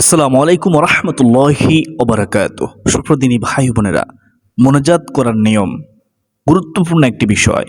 আসসালামু আলাইকুম রহমতুল্লাহি ওবরাকাত। সুপ্রদিনী ভাই বোনেরা, মোনাজাত করার নিয়ম গুরুত্বপূর্ণ একটি বিষয়।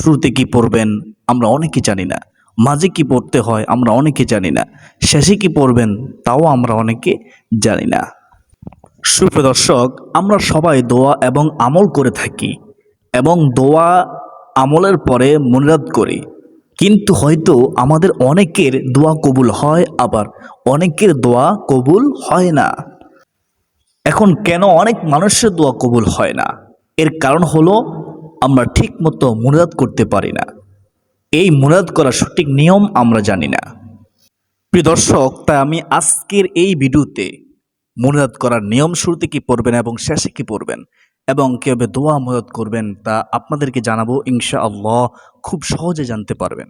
শুরুতে কি পড়বেন আমরা অনেকে জানি না। মাঝে কি পড়তে হয় আমরা অনেকে জানি না। শেষে কি পড়বেন তাও আমরা অনেকে জানি না। সুপ্রদর্শক আমরা সবাই দোয়া এবং আমল করে থাকি এবং দোয়া আমলের পরে মনোরাত করি। কিন্তু হয়তো আমাদের অনেকের দোয়া কবুল হয় আবার অনেকের দোয়া কবুল হয় না। এখন কেন অনেক মানুষের দোয়া কবুল হয় না? এর কারণ হলো আমরা ঠিক মতো মুরাদ করতে পারি না। এই মুরাদ করার সঠিক নিয়ম আমরা জানি না। প্রিয় দর্শক, তাই আমি আজকের এই ভিডিওতে মুরাদ করার নিয়ম শুরুতে কি পড়বেন এবং শেষে কি পড়বেন? এবং কীভাবে দোয়া মুরাদ করবেন তা আপনাদেরকে জানাব ইনশা আল্লাহ খুব সহজে জানতে পারবেন।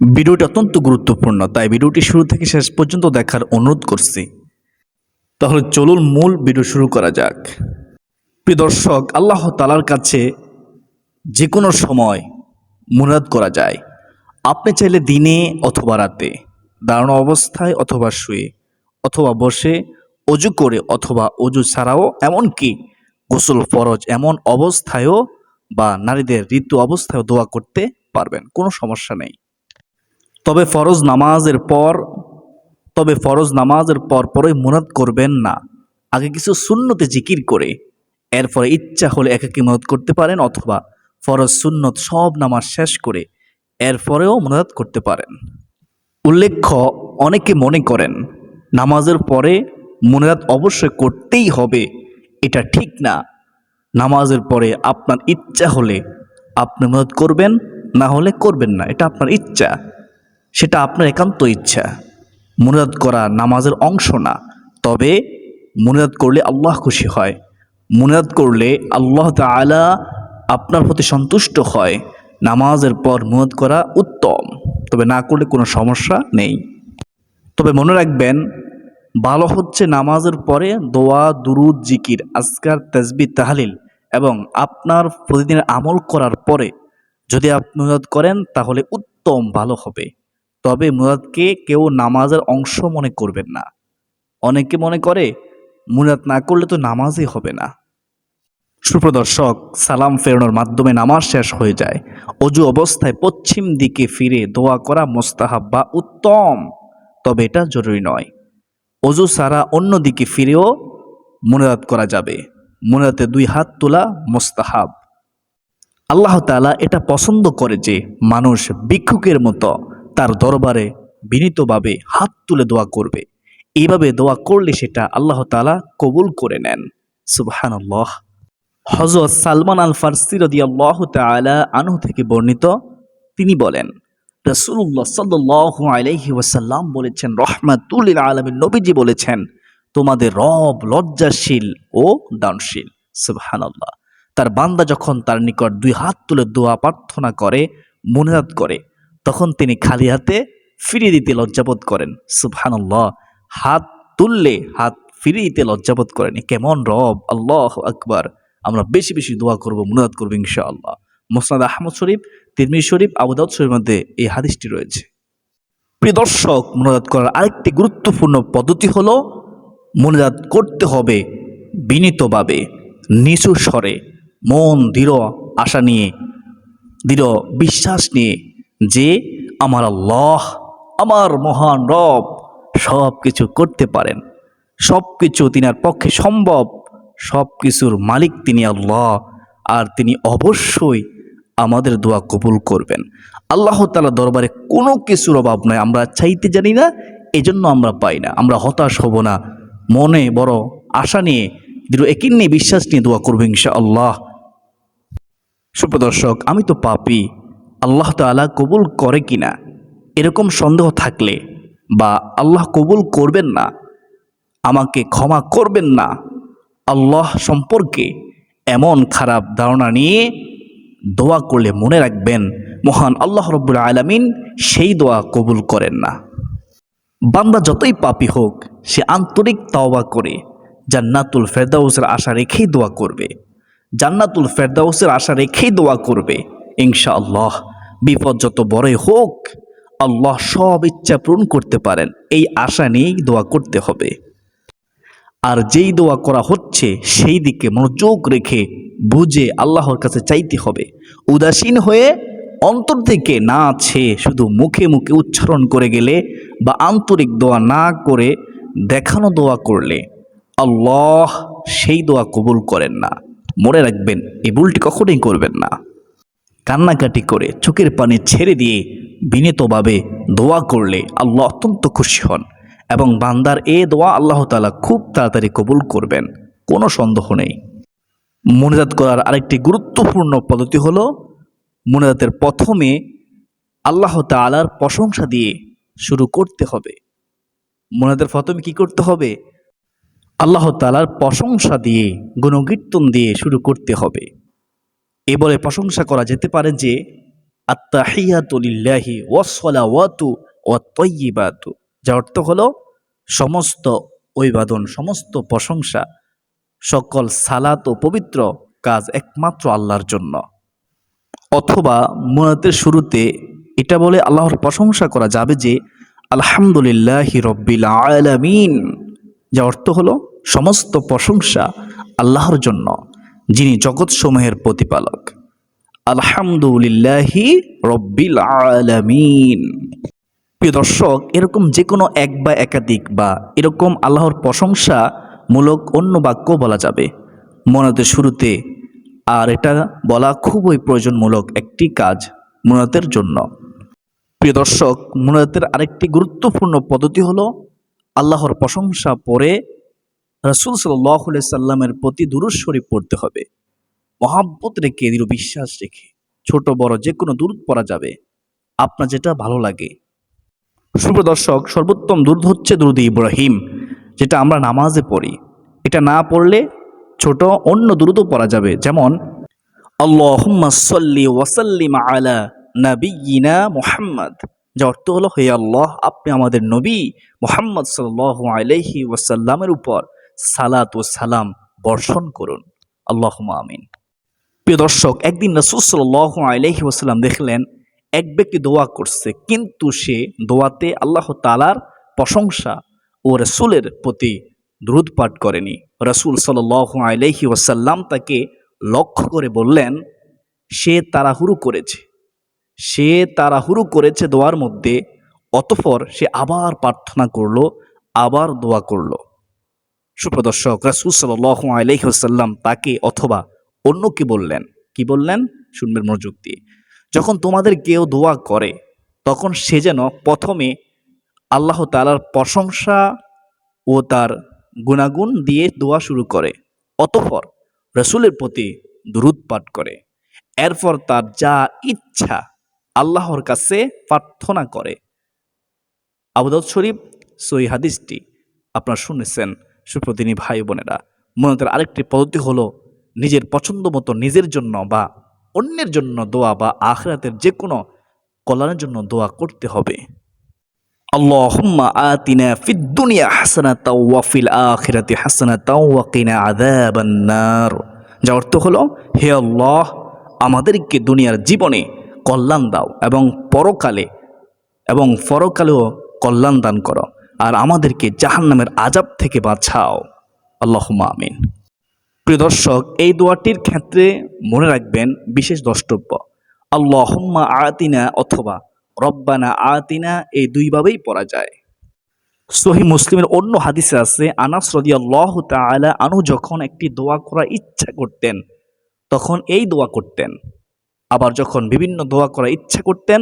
ভিডিওটি অত্যন্ত গুরুত্বপূর্ণ, তাই ভিডিওটি শুরু থেকে শেষ পর্যন্ত দেখার অনুরোধ করছি। তাহলে চলুন মূল ভিডিও শুরু করা যাক। প্রিয় দর্শক, আল্লাহ তালার কাছে যে কোনো সময় মুরাদ করা যায়। আপনি চাইলে দিনে অথবা রাতে দাঁড়ানো অবস্থায় অথবা শুয়ে অথবা বসে, অজু করে অথবা অজু ছাড়াও, এমনকি গোসল ফরজ এমন অবস্থায়ও বা নারীদের ঋতু অবস্থায়ও দোয়া করতে পারবেন, কোনো সমস্যা নেই। তবে ফরজ নামাজের পর, তবে ফরজ নামাজের পর পরই মুরাদ করবেন না। আগে কিছু শূন্যতে জিকির করে, এরপরে ইচ্ছা হলে একাকি মুরাদ করতে পারেন অথবা ফরজ, সুন্নত সব নামাজ শেষ করে এরপরেও মুরাদ করতে পারেন। উল্লেখ্য, অনেকে মনে করেন, নামাজের পরে মুনাজাত অবশ্যই করতেই হবে। এটা ঠিক না। নামাজের পরে আপনার ইচ্ছা হলে আপনি মুনাজাত করবেন, না হলে করবেন না। এটা আপনার ইচ্ছা। সেটা আপনার একান্ত ইচ্ছা। মুনাজাত করা নামাজের অংশ না। তবে মুনাজাত করলে আল্লাহ খুশি হয়। মুনাজাত করলে আল্লাহ তাআলা আপনার প্রতি সন্তুষ্ট হয়। নামাজের পর মুনাজাত করা উত্তম। তবে না করলে কোনো সমস্যা নেই। তবে মনে রাখবেন ভালো হচ্ছে নামাজের পরে দোয়া, দুরুদ, জিকির, আজকার, তেজবি, তাহালিল এবং আপনার প্রতিদিনের আমল করার পরে যদি আপনি মুরাদ করেন তাহলে উত্তম ভালো হবে। তবে মুরাদকে কেউ নামাজের অংশ মনে করবেন না। অনেকে মনে করে মুরাদ না করলে তো নামাজই হবে না। সুপ্রদর্শক সালাম ফেরানোর মাধ্যমে নামাজ শেষ হয়ে যায়। অজু অবস্থায় পশ্চিম দিকে ফিরে দোয়া করা মোস্তাহাব বা উত্তম। তবে এটা জরুরি নয়। অজু সারা অন্যদিকে ফিরেও মুনাজাত করা যাবে। মুনাজাতে দুই হাত তোলা মোস্তাহাব। আল্লাহ তাআলা এটা পছন্দ করে যে মানুষ ভিক্ষুকের মতো তার দরবারে বিনীতভাবে হাত তুলে দোয়া করবে। এইভাবে দোয়া করলে সেটা আল্লাহ তাআলা কবুল করে নেন। সুবহানাল্লাহ। হজরত সালমান আল ফার্সি রদিয়াল্লাহ তাআলা আনহু থেকে বর্ণিত তিনি বলেন রসুল্লাহ সাল্লু আলহি ওয়াসাল্লাম বলেছেন, রহমাতুল্লিল আলমীর নবীজি বলেছেন, তোমাদের রব লজ্জাশীল ও দানশীল। সুবহানাল্লাহ। তার বান্দা যখন তার নিকট দুই হাত তুলে দোয়া প্রার্থনা করে, মুনাজাত করে, তখন তিনি খালি হাতে ফিরিয়ে দিতে লজ্জাবোধ করেন। সুবহানাল্লাহ। হাত তুললে হাত ফিরিয়ে দিতে লজ্জাবোধ করেন। কেমন রব? আল্লাহ আকবার। আমরা বেশি বেশি দোয়া করব, মুনাজাত করব ইনশাআল্লাহ। মোসনাদ আহমদ শরীফ তিরমি শরীফ আবুদাউদ শরীফের মধ্যে এই হাদিসটি রয়েছে। প্রিয় দর্শক, মনোজাত করার আরেকটি গুরুত্বপূর্ণ পদ্ধতি হলো মোনাজাত করতে হবে বিনীতভাবে, নিচু স্বরে, মন, দৃঢ় আশা নিয়ে, দৃঢ় বিশ্বাস নিয়ে যে আমার আল্লাহ, আমার মহান রব সব কিছু করতে পারেন সব কিছু তিনার পক্ষে সম্ভব সব কিছুর মালিক তিনি আল্লাহ, আর তিনি অবশ্যই আমাদের দোয়া কবুল করবেন। আল্লাহ তালা দরবারে কোনো কিছুর অভাব নয় আমরা চাইতে জানি না, এজন্য আমরা পাই না, আমরা হতাশ হব না। মনে বড় আশা নিয়ে, দৃঢ় একিন নিয়ে বিশ্বাস নিয়ে দোয়া করব ইনশা আল্লাহ সুপ্রদর্শক আমি তো পাপি, আল্লাহ তালা কবুল করে কিনা? এরকম সন্দেহ থাকলে বা আল্লাহ কবুল করবেন না, আমাকে ক্ষমা করবেন না, আল্লাহ সম্পর্কে এমন খারাপ ধারণা নিয়ে দোয়া করলে মনে রাখবেন, মহান আল্লাহ রব্বুল আলমিন সেই দোয়া কবুল করেন না। বান্দা যতই পাপি হোক, সে আন্তরিক তাওবা করে, জান্নাতুল ফেরদাউসের আশা রেখেই দোয়া করবে। জান্নাতুল ফেরদাউসের আশা রেখেই দোয়া করবে, ইনশাআল্লাহ। বিপদ যত বড়ই হোক, আল্লাহ সব ইচ্ছা পূরণ করতে পারেন, এই আশা নিয়েই দোয়া করতে হবে। আর যেই দোয়া করা হচ্ছে, সেই দিকে মনোযোগ রেখে বুঝে আল্লাহর কাছে চাইতে হবে। উদাসীন হয়ে অন্তর থেকে না আছে শুধু মুখে মুখে উচ্চারণ করে গেলে বা আন্তরিক দোয়া না করে দেখানো দোয়া করলে আল্লাহ সেই দোয়া কবুল করেন না। মনে রাখবেন, এই ভুলটি কখনোই করবেন না। কান্নাকাটি করে চোখের পানি ছেড়ে দিয়ে বিনীতভাবে দোয়া করলে আল্লাহ অত্যন্ত খুশি হন এবং বান্দার এ দোয়া আল্লাহ তালা খুব তাড়াতাড়ি কবুল করবেন। কোনো সন্দেহ নেই। মনোজাত করার আরেকটি গুরুত্বপূর্ণ পদ্ধতি হলো মনোজাতের প্রথমে আল্লাহ তালার প্রশংসা দিয়ে শুরু করতে হবে। মনোজাতের প্রথমে কি করতে হবে? আল্লাহ তালার প্রশংসা দিয়ে, গুণকীর্তন দিয়ে শুরু করতে হবে। এ বলে প্রশংসা করা যেতে পারে যে আত্মাহিয়াতুলিল্লাহি ওয়াসলাওয়াতু ওয়াত্তয়িবাতু যার অর্থ হলো সমস্ত ঐবাদন, সমস্ত প্রশংসা সকল সালাত ও পবিত্র কাজ একমাত্র আল্লাহর জন্য। অথবা মুনাতের শুরুতে এটা বলে আল্লাহর প্রশংসা করা যাবে যে, আলহামদুলিল্লাহ রব্বিল আলামিন যা অর্থ হলো সমস্ত প্রশংসা আল্লাহর জন্য, যিনি জগৎসমূহের প্রতিপালক। আলহামদুলিল্লাহি রব্বিল আলামিন। প্রিয় দর্শক, এরকম যে কোনো এক বা একাধিক বা এরকম আল্লাহর প্রশংসা মূলক অন্য বাক্য বলা যাবে। মনাতের শুরুতে আর এটা বলা খুবই প্রয়োজনমূলক একটি কাজ মুনাতের জন্য। প্রিয় দর্শক, মুনাতের আরেকটি গুরুত্বপূর্ণ পদ্ধতি হলো আল্লাহর প্রশংসা পরে রসুল সাল্লাহ সাল্লামের প্রতি দুরুদ শরীফ পড়তে হবে। মহাব্বত রেখে, দৃঢ় বিশ্বাস রেখে, ছোট, বড় যে কোনো দূরত পড়া যাবে। আপনার যেটা ভালো লাগে। সুপ্রদর্শক সর্বোত্তম দুরুদ হচ্ছে দুরুদ ইব্রাহিম। যেটা আমরা নামাজে পড়ি। এটা না পড়লে ছোট অন্য দ্রুত পড়া যাবে। যেমন, আল্লাহুম্মা সাল্লি ওয়াসাল্লিম আলা নাবিয়িনা মুহাম্মদ। যা অর্থ হলো, হে আল্লাহ, আপনি আমাদের নবী মোহাম্মদ সাল্লাল্লাহু আলাইহি ওয়াসাল্লামের উপর সালাত ও সালাম বর্ষণ করুন। আল্লাহুম্মা আমিন। প্রিয় দর্শক, একদিন রাসূল সাল্লাল্লাহু আলাইহি ওয়াসাল্লাম দেখলেন, এক ব্যক্তি দোয়া করছে, কিন্তু সে দোয়াতে আল্লাহ তালার প্রশংসা ও রসুলের প্রতি দ্রুত পাঠ করেনি। রসুল সাল আলহি ওয়াসাল্লাম তাকে লক্ষ্য করে বললেন, সে তাড়াহুড়ো করেছে। সে তাড়াহুড়ো করেছে দোয়ার মধ্যে, অতঃপর সে আবার প্রার্থনা করল, আবার দোয়া করল। সুপ্রদর্শক, রাসুল সাল আলহি ওসাল্লাম তাকে অথবা অন্য কি বললেন। কি বললেন? শুনবেন মনোযোগ দিয়ে। যখন তোমাদের কেউ দোয়া করে, তখন সে যেন প্রথমে আল্লাহ তালার প্রশংসা ও তার গুণাগুণ দিয়ে দোয়া শুরু করে, অতঃপর রসুলের প্রতি দুরুদ পাঠ করে। এরপর তার যা ইচ্ছা আল্লাহর কাছে প্রার্থনা করে। আবুদাউদ শরীফ সই হাদিসটি আপনারা শুনেছেন, সুপ্রতিনি ভাই বোনেরা। মনতের আরেকটি পদ্ধতি হলো নিজের পছন্দ মতো নিজের জন্য বা অন্যের জন্য দোয়া বা আখরাতের যে কোনো কল্যাণের জন্য দোয়া করতে হবে। ফিদ দুনিয়া হাসানাতাও ওয়া ফিল আখিরাতি হাসানাতাও ওয়া কিনা আযাবান নার। যার অর্থ হলো, হে আল্লাহ, আমাদেরকে দুনিয়ার জীবনে কল্যাণ দাও এবং পরকালে এবং পরকালেও কল্যাণ দান করো আর আমাদেরকে জাহান্নামের আজাব থেকে বাঁচাও। আল্লাহুম্মা আমিন। প্রিয় দর্শক, এই দোয়াটির ক্ষেত্রে মনে রাখবেন বিশেষ দ্রষ্টব্য। আল্লাহম্মা আতিনা অথবা রব্বানা আতিনা, এই দুইভাবেই পড়া যায়। সহি মুসলিমের অন্য হাদিসে আছে, আনাস রদি আল্লাহ তালা আনু যখন একটি দোয়া করার ইচ্ছা করতেন, তখন এই দোয়া করতেন। আবার যখন বিভিন্ন দোয়া করার ইচ্ছা করতেন,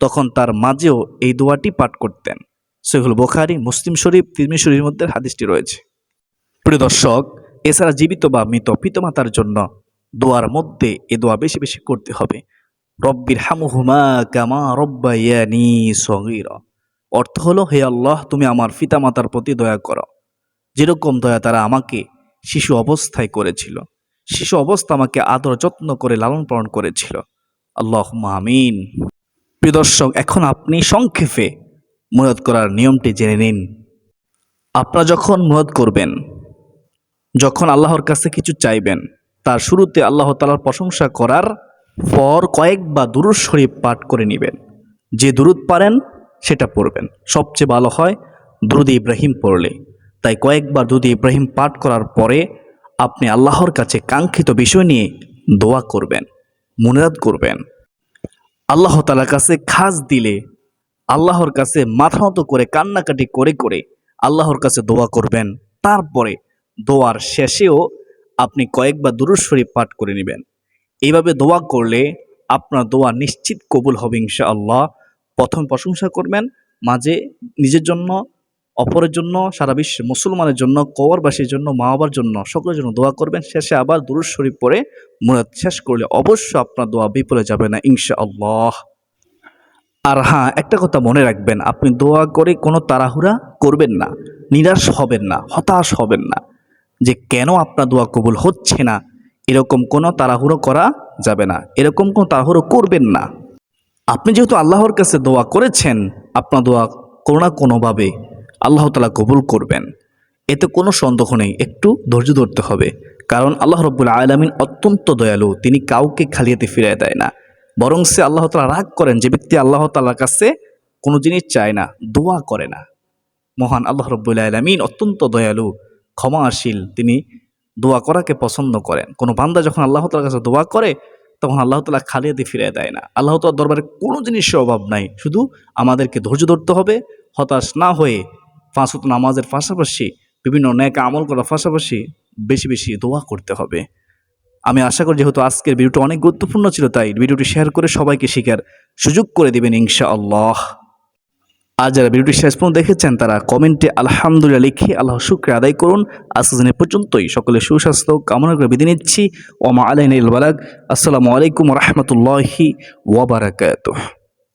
তখন তার মাঝেও এই দোয়াটি পাঠ করতেন। সহিহুল বোখারি, মুসলিম শরীফ তিরমি শরীফের মধ্যে হাদিসটি রয়েছে। প্রিয় দর্শক, এছাড়া জীবিত বা মৃত পিতামাতার জন্য দোয়ার মধ্যে এ দোয়া বেশি বেশি করতে হবে। রব্বির হামুহুমা কামা রব্বাইয়ানি সগীর। অর্থ হলো, হে আল্লাহ, তুমি আমার পিতামাতার প্রতি দয়া করো। যেরকম দয়া তারা আমাকে শিশু অবস্থায় করেছিল, শিশু অবস্থা আমাকে আদর যত্ন করে লালন পালন করেছিল। আল্লাহ মামিন প্রিয় দর্শক, এখন আপনি সংক্ষেপে মুরাদ করার নিয়মটি জেনে নিন। আপনারা যখন মুরাদ করবেন, যখন আল্লাহর কাছে কিছু চাইবেন, তার শুরুতে আল্লাহ তালার প্রশংসা করার পর কয়েক বা দুরুদ শরীফ পাঠ করে নেবেন। যে দুরুদ পারেন, সেটা পড়বেন। সবচেয়ে ভালো হয় দুরুদ ইব্রাহিম পড়লে। তাই কয়েকবার দুরুদ ইব্রাহিম পাঠ করার পরে আপনি আল্লাহর কাছে কাঙ্ক্ষিত বিষয় নিয়ে দোয়া করবেন মুনাদ করবেন। আল্লাহ তালার কাছে খাস দিলে, আল্লাহর কাছে মাথা মতো করে, কান্নাকাটি করে করে আল্লাহর কাছে দোয়া করবেন। তারপরে দোয়ার শেষেও আপনি কয়েকবার দুরুদ শরীফ পাঠ করে নেবেন। এইভাবে দোয়া করলে আপনার দোয়া নিশ্চিত কবুল হবে ইনশাআল্লাহ। প্রথম প্রশংসা করবেন, মাঝে নিজের জন্য, অপরের জন্য, সারা বিশ্বে মুসলমানের জন্য, কবরবাসীর জন্য, মা বাবার জন্য, সকলের জন্য দোয়া করবেন। শেষে আবার দুরুদ শরীফ পরে মুরাদ শেষ করলে অবশ্য আপনার দোয়া বিপলে যাবে না ইনশাআল্লাহ। আর হ্যাঁ একটা কথা মনে রাখবেন, আপনি দোয়া করে কোনো তাড়াহুড়া করবেন না, নিরাশ হবেন না, হতাশ হবেন না যে কেন আপনার দোয়া কবুল হচ্ছে না? এরকম কোনো তাড়াহুড়ো করা যাবে না। এরকম কোনো তাড়াহুড়ো করবেন না। আপনি যেহেতু আল্লাহর কাছে দোয়া করেছেন, আপনার দোয়া কোনো না কোনোভাবে আল্লাহ তালা কবুল করবেন। এতে কোনো সন্দেহ নেই, একটু ধৈর্য ধরতে হবে। কারণ আল্লাহ রব্বুল আলমিন অত্যন্ত দয়ালু, তিনি কাউকে খালিয়াতে ফিরিয়ে দেয় না। বরং সে আল্লাহ তালা রাগ করেন, যে ব্যক্তি আল্লাহ তালার কাছে কোনো জিনিস চায় না, দোয়া করে না। মহান আল্লাহ রব্বুল আলমিন অত্যন্ত দয়ালু, ক্ষমাশীল, তিনি দোয়া করাকে পছন্দ করেন। কোনো বান্দা যখন আল্লাহ তালার কাছে দোয়া করে, তখন আল্লাহ তালা খালিয়াতে ফিরিয়ে দেয় না। আল্লাহ তালার দরবারে কোনো জিনিসের অভাব নাই। শুধু আমাদেরকে ধৈর্য ধরতে হবে, হতাশ না হয়ে পাঁচত নামাজের পাশাপাশি, বিভিন্ন ন্যাক আমল করার পাশাপাশি বেশি বেশি দোয়া করতে হবে। আমি আশা করি যেহেতু আজকের ভিডিওটা অনেক গুরুত্বপূর্ণ ছিল, তাই ভিডিওটি শেয়ার করে সবাইকে শেখার সুযোগ করে দেবেন ইনশা আল্লাহ আর যারা ভিডিওটি শেষ পর্যন্ত দেখেছেন, তারা কমেন্টে আলহামদুলিল্লাহ লিখে আল্লাহ শুক্রে আদায় করুন। আজকের পর্যন্তই। সকলে সুস্বাস্থ্য কামনা করে বিধি নিচ্ছি। ওমা আলাইন আসসালামু আলাইকুম রহমতুল্লাহি ওবরাকাতুহ